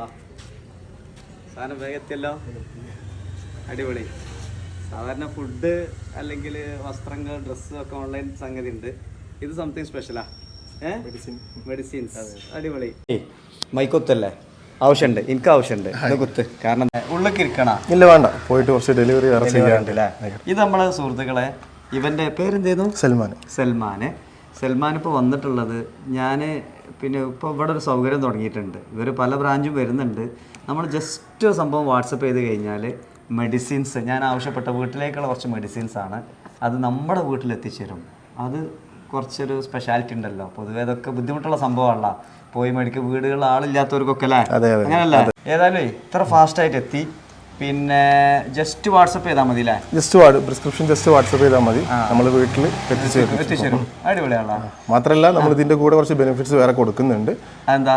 ബാ. സാധനം വേഗത്തിയല്ലോ. അടിപൊളി. സാധാരണ ഫുഡ് അല്ലെങ്കിൽ വസ്ത്രങ്ങൾ ഡ്രസ്സ് ഒക്കെ ഓൺലൈൻ സംഗതി ഉണ്ട് ഇത് സംതിങ് സ്പെഷ്യലാ മെഡിസിൻസ് അടിപൊളി. മൈക്കൊത്തല്ലേ ആവശ്യമുണ്ട് എനിക്ക് ആവശ്യമുണ്ട് ഇത് കുത്ത്. കാരണം ഉള്ളിലേക്ക് ഇരിക്കണ. ഇല്ല വേണ്ട. പോയിട്ട് കുറച്ച് ഡെലിവറി ഇത് നമ്മളെ സുഹൃത്തുക്കളെ ഇവന്റെ പേരെന്തേന്നു? സൽമാൻ സൽമാന്. സൽമാൻ ഇപ്പോൾ വന്നിട്ടുള്ളത് ഞാൻ പിന്നെ ഇപ്പോൾ ഇവിടെ ഒരു സൗകര്യം തുടങ്ങിയിട്ടുണ്ട്. ഇവർ പല ബ്രാഞ്ചും വരുന്നുണ്ട്. നമ്മൾ ജസ്റ്റ് സംഭവം വാട്സപ്പ് ചെയ്ത് കഴിഞ്ഞാൽ മെഡിസിൻസ് ഞാൻ ആവശ്യപ്പെട്ട വീട്ടിലേക്കുള്ള കുറച്ച് മെഡിസിൻസ് ആണ്. അത് നമ്മുടെ വീട്ടിലെത്തിച്ചേരും അത് കുറച്ചൊരു സ്പെഷ്യാലിറ്റി ഉണ്ടല്ലോ. പൊതുവേ അതൊക്കെ ബുദ്ധിമുട്ടുള്ള സംഭവമല്ല പോയി മേടിക്കുക വീടുകളിൽ ആളില്ലാത്തവർക്കൊക്കെ അല്ലേ. അങ്ങനല്ല? ഏതായാലും ഇത്ര ഫാസ്റ്റായിട്ട് എത്തി. പിന്നെ ജസ്റ്റ് വാട്സപ്പ് ചെയ്താൽ മതി അല്ലേ just what prescription just WhatsApp ചെയ്താൽ മതി. നമ്മൾ വീട്ടിൽ എത്തിച്ചേരും. അടിപൊളിയാണോ മാത്രമല്ല നമ്മൾ ഇതിന്റെ കൂടെ കുറച്ച് ബെനിഫിറ്റ്സ് വേറെ കൊടുക്കുന്നുണ്ട്. എന്താ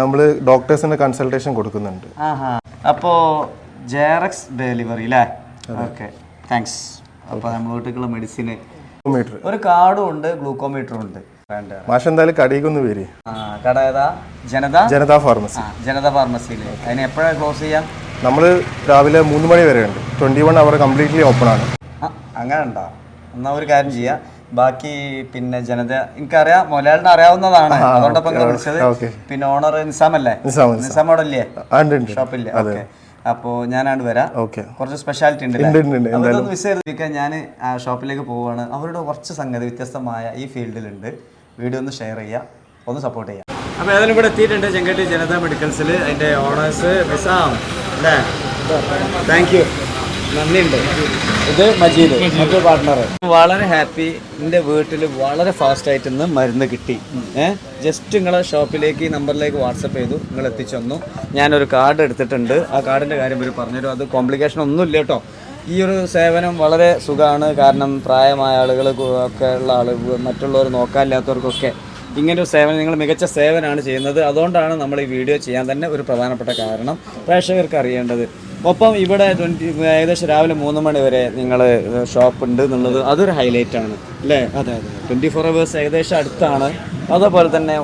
നമ്മൾ ഡോക്ടേഴ്സിന്റെ കൺസൾട്ടേഷൻ കൊടുക്കുന്നുണ്ട്. അപ്പോ ജെറക്സ് ഡെലിവറി അല്ലേ ഓക്കെ താങ്ക്സ് അപ്പോൾ നമ്മൾ വീട്ടിലുള്ള മെഡിസിൻ മീറ്റർ ഒരു കാർഡും ഉണ്ട് ഗ്ലൂക്കോമീറ്ററും ഉണ്ട്. വേണ്ട. മാഷ് എന്തായാലും കടയിക്കൊന്ന് വരി. ആ കട ഏതാ? ജനത? ജനതാ ഫാർമസി ജനത ഫാർമസിയിൽ അതിന് എപ്പോഴാണ് ക്ലോസ് ചെയ്യാം? നമ്മൾ രാവിലെ മൂന്ന് മണി വരെ ഉണ്ട്. Twenty one hour completely open ആണ് അങ്ങനെ ഉണ്ടോ? എന്നാ ഒരു കാര്യം ചെയ്യാം. ബാക്കി പിന്നെ ജനത എനിക്കറിയാം മൊലാലിനെ അറിയാവുന്നതാണ്. അതുകൊണ്ടപ്പം വിളിച്ചത് പിന്നെ ഓണർ നിസാമല്ലേ നിസാം അല്ലേ? നിസാം അവിടെ ഇല്ലേ ഷോപ്പില്ലേ? ഓക്കെ. അപ്പോൾ ഞാനാണ്ട് വരാം. ഓക്കെ. കുറച്ച് സ്പെഷ്യാലിറ്റി ഉണ്ട്. അപ്പൊ മിസ് ചെയ്തിരിക്കാൻ ഞാൻ ആ ഷോപ്പിലേക്ക് പോവുകയാണ് അവരുടെ കുറച്ച് സംഗതി വ്യത്യസ്തമായ ഈ ഫീൽഡിലുണ്ട്. വീഡിയോ ഒന്ന് ഷെയർ ചെയ്യുക ഒന്ന് സപ്പോർട്ട് ചെയ്യുക അപ്പോൾ ഏതായാലും ഇവിടെ എത്തിയിട്ടുണ്ട് ചെങ്കട്ടി ജനത മെഡിക്കൽസിൽ അതിന്റെ ഓണേഴ്സ് നിസാം. താങ്ക് യു നന്ദിയുണ്ട്. ഇത് മജീദ് മറ്റൊരു പാർട്ട്ണർ വളരെ ഹാപ്പി എന്റെ വീട്ടിൽ വളരെ ഫാസ്റ്റ് ആയിട്ട് ഇന്ന് മരുന്ന് കിട്ടി. ജസ്റ്റ് നിങ്ങളെ ഷോപ്പിലേക്ക് ഈ നമ്പറിലേക്ക് വാട്സപ്പ് ചെയ്തു. നിങ്ങൾ എത്തിച്ചു വന്നു ഞാനൊരു കാർഡ് എടുത്തിട്ടുണ്ട്. ആ കാർഡിന്റെ കാര്യം ഇവർ പറഞ്ഞുതരും. അത് കോംപ്ലിക്കേഷൻ ഒന്നുമില്ല കേട്ടോ. ഈ ഒരു സേവനം വളരെ സുഖമാണ്. കാരണം പ്രായമായ ആളുകൾ ഒക്കെ ഉള്ള ആളുകൾ മറ്റുള്ളവർ നോക്കാനില്ലാത്തവർക്കൊക്കെ ഇങ്ങനെ ഒരു സേവനം നിങ്ങൾ മികച്ച സേവനമാണ് ചെയ്യുന്നത്. അതുകൊണ്ടാണ് നമ്മൾ ഈ വീഡിയോ ചെയ്യാൻ തന്നെ ഒരു പ്രധാനപ്പെട്ട കാരണം പ്രേക്ഷകർക്ക് അറിയേണ്ടത്. ഒപ്പം ഇവിടെ ട്വന്റി ഏകദേശം രാവിലെ മൂന്ന് മണി വരെ നിങ്ങൾ ഷോപ്പ് ഉണ്ട് എന്നുള്ളത് അതൊരു ഹൈലൈറ്റ് ആണ് അല്ലേ? അതെ അതെ ട്വന്റി ഫോർ അവേഴ്സ് ഏകദേശം അടുത്താണ്. അതേപോലെ തന്നെ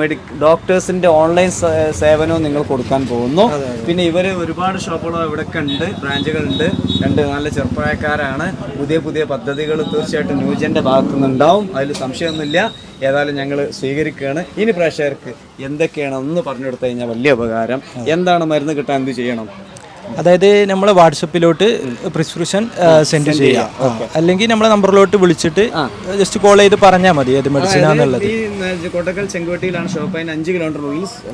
മെഡിക് ഡോക്ടേഴ്സിന്റെ ഓൺലൈൻ സേവനവും നിങ്ങൾ കൊടുക്കാൻ പോകുന്നു. പിന്നെ ഇവർ ഒരുപാട് ഷോപ്പുകൾ ഇവിടെയൊക്കെ ഉണ്ട് ബ്രാഞ്ചുകളുണ്ട് രണ്ട് നല്ല ചെറുപ്പക്കാരാണ് പുതിയ പുതിയ പദ്ധതികൾ തീർച്ചയായിട്ടും ന്യൂജന്റെ ഭാഗത്തു നിന്നുണ്ടാവും അതിൽ സംശയമൊന്നുമില്ല. ഏതായാലും ഞങ്ങൾ സ്വീകരിക്കുകയാണ്. ഇനി പ്രേക്ഷകർക്ക് എന്തൊക്കെയാണ് ഒന്ന് പറഞ്ഞു കൊടുത്തു കഴിഞ്ഞാൽ വലിയ ഉപകാരം. എന്താണ് മരുന്ന് കിട്ടാൻ എന്ത് ചെയ്യണം? അതായത് നമ്മൾ വാട്സപ്പിലോട്ട് പ്രിസ്ക്രിപ്ഷൻ സെൻഡ് ചെയ്യാം. അല്ലെങ്കിൽ നമ്മളെ നമ്പറിലോട്ട് വിളിച്ചിട്ട് ജസ്റ്റ് കോൾ ചെയ്ത് പറഞ്ഞാൽ മതി ഏത് മെഡിസിനാന്നുള്ളത് ഈ കൊടക്കൽ കോട്ടക്കൽ ചെങ്കോട്ടിയിലാണ് ഷോപ്പ് അതിന് അഞ്ച് കിലോമീറ്റർ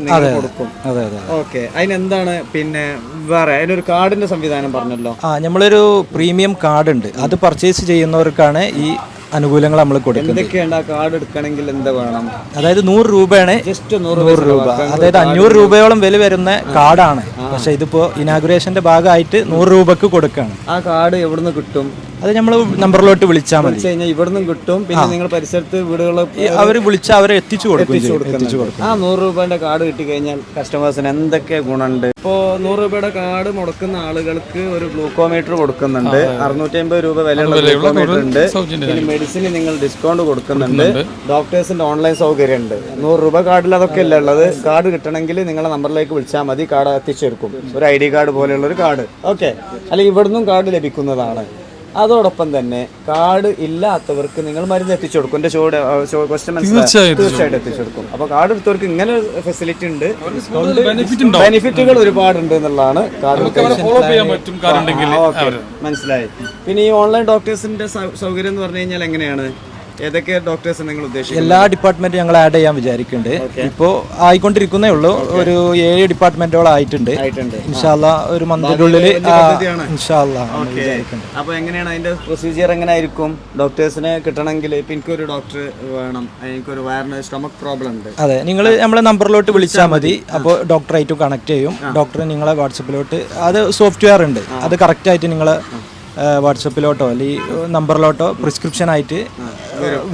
നിങ്ങൾ കൊടുക്കും. അതെ അതെ ഓക്കെ അതിനെന്താണ് പിന്നെ വേറെ? അതിനൊരു കാർഡിന്റെ സംവിധാനം പറഞ്ഞല്ലോ. ആ നമ്മളൊരു പ്രീമിയം കാർഡ് ഉണ്ട്. അത് പർച്ചേസ് ചെയ്യുന്നവർക്കാണ് ഈ അനുകൂലങ്ങൾ നമ്മൾ കൊടുക്കുന്നത്. എന്തൊക്കെയുണ്ട് കാർഡ് എടുക്കണമെങ്കിൽ എന്താ വേണം? അതായത് നൂറ് രൂപയാണ് ജസ്റ്റ് നൂറ് രൂപ. അതായത് അഞ്ഞൂറ് രൂപയോളം വില വരുന്ന കാർഡാണ്. പക്ഷെ ഇതിപ്പോ ഇനാഗുറേഷന്റെ ഭാഗമായിട്ട് നൂറ് രൂപക്ക് കൊടുക്കാണ്. ആ കാർഡ് എവിടുന്ന് കിട്ടും? അത് നമ്മൾ നമ്പറിലോട്ട് വിളിച്ചാൽ മതി. കഴിഞ്ഞാൽ ഇവിടുന്ന് കിട്ടും. പിന്നെ നിങ്ങൾ പരിസരത്ത് വീടുകൾ അവർ വിളിച്ചാൽ അവരെ എത്തിച്ചു കൊടുക്കും എത്തിച്ചു എത്തിച്ചു കൊടുക്കും. ആ നൂറ് രൂപയുടെ കാർഡ് കിട്ടി കഴിഞ്ഞാൽ കസ്റ്റമേഴ്സിന് എന്തൊക്കെ ഗുണമുണ്ട്? ഇപ്പോൾ നൂറ് രൂപയുടെ കാർഡ് മുടക്കുന്ന ആളുകൾക്ക് ഒരു ഗ്ലൂക്കോമീറ്റർ കൊടുക്കുന്നുണ്ട്. അറുന്നൂറ്റി അമ്പത് രൂപ വിലയുള്ള ഗ്ലൂക്കോമീറ്റർ ഉണ്ട്. പിന്നെ മെഡിസിന് നിങ്ങൾ ഡിസ്കൗണ്ട് കൊടുക്കുന്നുണ്ട്. ഡോക്ടേഴ്സിന്റെ ഓൺലൈൻ സൗകര്യം ഉണ്ട് നൂറ് രൂപ കാർഡിൽ അതൊക്കെ അല്ല ഉള്ളത്? കാർഡ് കിട്ടണമെങ്കിൽ നിങ്ങളെ നമ്പറിലേക്ക് വിളിച്ചാൽ മതി. കാർഡ് എത്തിച്ചെടുക്കും ഒരു ഐ ഡി കാർഡ് പോലെയുള്ള ഒരു കാർഡ്. ഓക്കെ. അല്ലെങ്കിൽ ഇവിടുന്നും കാർഡ് ലഭിക്കുന്നതാണ്. അതോടൊപ്പം തന്നെ കാർഡ് ഇല്ലാത്തവർക്ക് നിങ്ങൾ മരുന്ന് എത്തിച്ചു കൊടുക്കും. എന്റെ ചോട് ക്വസ്റ്റ്യൻ തീർച്ചയായിട്ടും എത്തിച്ചു കൊടുക്കും. അപ്പൊ കാർഡ് എടുത്തവർക്ക് ഇങ്ങനെ ഫെസിലിറ്റി ഉണ്ട്. ബെനിഫിറ്റുകൾ ഒരുപാട് ഉണ്ട് എന്നുള്ളതാണ് കാർഡ് ഫോളോ ചെയ്യാൻ പറ്റും കാറുണ്ടെങ്കിൽ മനസ്സിലായി. പിന്നെ ഈ ഓൺലൈൻ ഡോക്ടേഴ്സിന്റെ സൗകര്യം എന്ന് പറഞ്ഞു കഴിഞ്ഞാൽ എങ്ങനെയാണ്? ഏതൊക്കെ ഡോക്ടേഴ്സ് നിങ്ങൾ ഉദ്ദേശിക്കുന്നത്? എല്ലാ ഡിപ്പാർട്ട്മെന്റും ഞങ്ങൾ ആഡ് ചെയ്യാൻ വിചാരിക്കുന്നുണ്ട്. ഇപ്പോൾ ആയിക്കൊണ്ടിരിക്കുന്നേ ഉള്ളൂ. ഒരു ഏഴ് ഡിപ്പാർട്ട്മെന്റുകൾ ആയിട്ടുണ്ട്. ഇൻഷാല്ല ഒരു. ഇൻഷാല്ല ഓക്കെ അപ്പൊ എങ്ങനെയാണ് അതിന്റെ പ്രൊസീജിയർ എങ്ങനെയായിരിക്കും ഡോക്ടേഴ്സിനെ കിട്ടണമെങ്കിൽ ഇപ്പൊ എനിക്കൊരു ഡോക്ടർ വേണം. എനിക്കൊരു വയറിന് സ്റ്റമക് പ്രോബ്ലം ഉണ്ട്. അതെ നിങ്ങൾ നമ്മളെ നമ്പറിലോട്ട് വിളിച്ചാൽ മതി. അപ്പോൾ ഡോക്ടറായിട്ട് കണക്ട് ചെയ്യും. ഡോക്ടർ നിങ്ങളെ വാട്സപ്പിലോട്ട് അത് സോഫ്റ്റ്വെയർ ഉണ്ട്. അത് കറക്റ്റ് ആയിട്ട് നിങ്ങൾ വാട്സപ്പിലോട്ടോ അല്ലെങ്കിൽ നമ്പറിലോട്ടോ പ്രിസ്ക്രിപ്ഷൻ ആയിട്ട്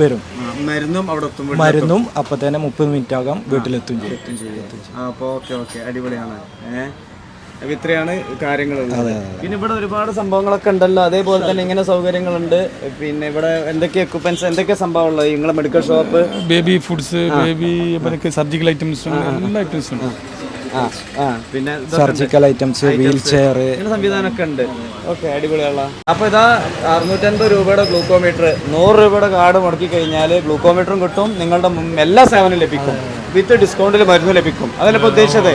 വരും. മരുന്നും അവിടെ മരുന്നും അപ്പോൾ തന്നെ മുപ്പത് മിനിറ്റ് ആകാം വീട്ടിലെത്തും ചെയ്യും. എത്തും ചെയ്യും. അപ്പോൾ ഓക്കെ ഓക്കെ. അടിപൊളിയാണ്. ഏഹ് അപ്പൊ ഇത്രയാണ് കാര്യങ്ങൾ പിന്നെ ഇവിടെ ഒരുപാട് സംഭവങ്ങളൊക്കെ ഉണ്ടല്ലോ. അതേപോലെ തന്നെ ഇങ്ങനെ സൗകര്യങ്ങളുണ്ട്. പിന്നെ ഇവിടെ എന്തൊക്കെ എക്യുപ്മെന്റ്സ് എന്തൊക്കെ സംഭവമുള്ളത്? നിങ്ങളെ medical shop baby foods baby surgical items എല്ലാ ഐറ്റംസും പിന്നെ സർജിക്കൽ ഐറ്റംസ് വീൽ ചെയർ സംവിധാനമൊക്കെ ഉണ്ട്. ഓക്കെ അടിപൊളിയുള്ള അപ്പൊ ഇതാ അറുന്നൂറ്റൻപത് രൂപയുടെ ഗ്ലൂക്കോമീറ്റർ. നൂറ് രൂപയുടെ കാർഡ് മുടക്കി കഴിഞ്ഞാൽ ഗ്ലൂക്കോമീറ്ററും കിട്ടും. നിങ്ങളുടെ എല്ലാ സേവനവും ലഭിക്കും. വിത്ത് ഡിസ്കൗണ്ടിൽ മരുന്ന് ലഭിക്കും. അതിലിപ്പോൾ ഉദ്ദേശിച്ചത്?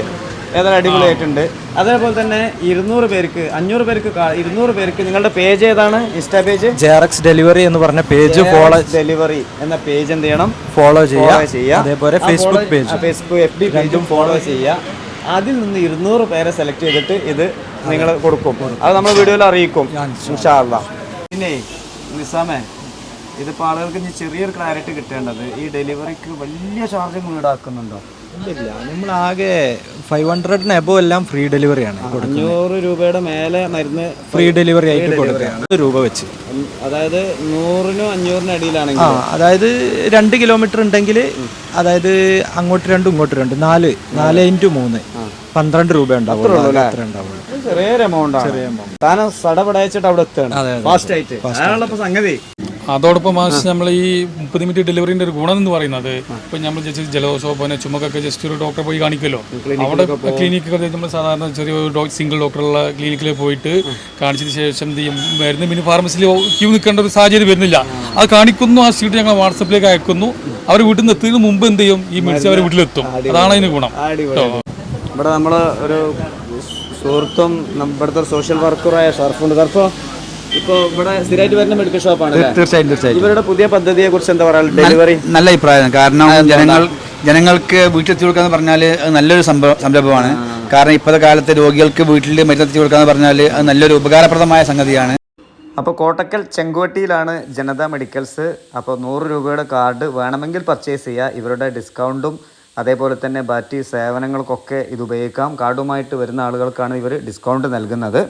ഏതായാലും അടിപൊളിയായിട്ടുണ്ട്. അതേപോലെ തന്നെ ഇരുന്നൂറ് പേർക്ക് അഞ്ഞൂറ് പേർക്ക് ഇരുന്നൂറ് പേർക്ക് നിങ്ങളുടെ പേജ് ഏതാണ്? ഇൻസ്റ്റാ പേജ് ജെറക്സ് ഡെലിവറി എന്ന് പറഞ്ഞ പേജ് ഫോളോ ഡെലിവറി എന്ന പേജ് എന്ത് ചെയ്യണം? ഫോളോ ചെയ്യാം ഫോളോ ചെയ്യുക. അതേപോലെ Facebook page Facebook F B പേജും ഫോളോ ചെയ്യുക. അതിൽ നിന്ന് ഇരുന്നൂറ് പേരെ സെലക്ട് ചെയ്തിട്ട് ഇത് നിങ്ങൾ കൊടുക്കും അത് നമ്മൾ വീഡിയോയിൽ അറിയിക്കും. പിന്നെ നിസാമേ ഇതിപ്പോൾ ആളുകൾക്ക് ഇനി ചെറിയൊരു ക്ലാരിറ്റി കിട്ടേണ്ടത് ഈ ഡെലിവറിക്ക് വലിയ ചാർജ് ഈടാക്കുന്നുണ്ടോ ഇല്ല നമ്മൾ ആകെ ഫൈവ് ഹൺഡ്രഡിന് എബോ എല്ലാം ഫ്രീ ഡെലിവറിയാണ് അഞ്ഞൂറ് രൂപയുടെ മേലെ മരുന്ന് ഫ്രീ ഡെലിവറി ആയിട്ട് കൊടുക്കുകയാണ് രൂപ വെച്ച്. അതായത് നൂറിനും അഞ്ഞൂറിനും ആ അതായത് രണ്ട് കിലോമീറ്റർ ഉണ്ടെങ്കിൽ അതായത് അങ്ങോട്ട് രണ്ടും ഇങ്ങോട്ട് രണ്ട് നാല് നാല് ഇന്റു മൂന്ന്. പന്ത്രണ്ട് രൂപ ഉണ്ടാവുള്ളൂ. ചെറിയൊരു എമൗണ്ട് ആണ്. താനും സടപടയച്ചിട്ട് അവിടെ എത്തുകയാണ്. ഫാസ്റ്റ് ആയിട്ട്. സംഗതി. അതോടൊപ്പം നമ്മൾ ഈ മുപ്പത് മിനിറ്റ് ഡെലിവറിന്റെ ഒരു ഗുണം എന്ന് പറയുന്നത് ഇപ്പൊ നമ്മൾ ജസ്റ്റ് ജലദോഷമോ പോലെ ചുമക്കൊക്കെ ജസ്റ്റ് ഒരു ഡോക്ടറെ പോയി കാണിക്കുമല്ലോ അവിടെ ക്ലിനിക്കുകൾ നമ്മൾ സാധാരണ ചെറിയ സിംഗിൾ ഡോക്ടറുള്ള ക്ലിനിക്കിൽ പോയിട്ട് കാണിച്ചതിന് ശേഷം എന്ത് ചെയ്യും? മരുന്ന് പിന്നെ ഫാർമസിയിൽ ക്യൂ നിൽക്കേണ്ട ഒരു സാഹചര്യം വരുന്നില്ല. അത് കാണിക്കുന്നു ആ സീറ്റ് ഞങ്ങൾ വാട്സപ്പിലേക്ക് അയക്കുന്നു. അവർ വീട്ടിൽ നിന്ന് എത്തുന്നതിന് മുമ്പ് എന്ത് ചെയ്യും? ഈ മെഡിസിൻ അവർ വീട്ടിലെത്തും. അതാണ് അതിന് ഗുണം. ഇവിടെ നമ്മൾ ഒരു സുഹൃത്തും നമ്മുടെ ഇവിടുത്തെ സോഷ്യൽ വർക്കറായ സർഫുണ്ട് ഷർഫോ ഇപ്പൊ ഇവിടെ സ്ഥിരമായിട്ട് വരുന്ന മെഡിക്കൽ ഷോപ്പാണ് തീർച്ചയായും തീർച്ചയായും ഇവരുടെ പുതിയ പദ്ധതിയെ കുറിച്ച് എന്താ പറയാ? ഡെലിവറി നല്ല അഭിപ്രായം. കാരണം ജനങ്ങൾ ജനങ്ങൾക്ക് വീട്ടിലെത്തി കൊടുക്കുക എന്ന് പറഞ്ഞാൽ നല്ലൊരു സംഭവം സംരംഭമാണ്. കാരണം ഇപ്പോഴത്തെ കാലത്ത് രോഗികൾക്ക് വീട്ടിൽ മരുന്നെത്തി കൊടുക്കുക എന്ന് പറഞ്ഞാൽ അത് നല്ലൊരു ഉപകാരപ്രദമായ സംഗതിയാണ്. അപ്പോൾ കോട്ടക്കൽ ചെങ്കോട്ടിയിലാണ് ജനത മെഡിക്കൽസ്. അപ്പോൾ നൂറ് രൂപയുടെ കാർഡ് വേണമെങ്കിൽ പർച്ചേസ് ചെയ്യുക ഇവരുടെ ഡിസ്കൗണ്ടും അതേപോലെ തന്നെ ബാറ്റി സേവനങ്ങൾക്കൊക്കെ ഇത് ഉപയോഗിക്കാം. കാർഡുമായിട്ട് വരുന്ന ആളുകൾക്കാണ് ഇവർ ഡിസ്കൗണ്ട് നൽകുന്നത്.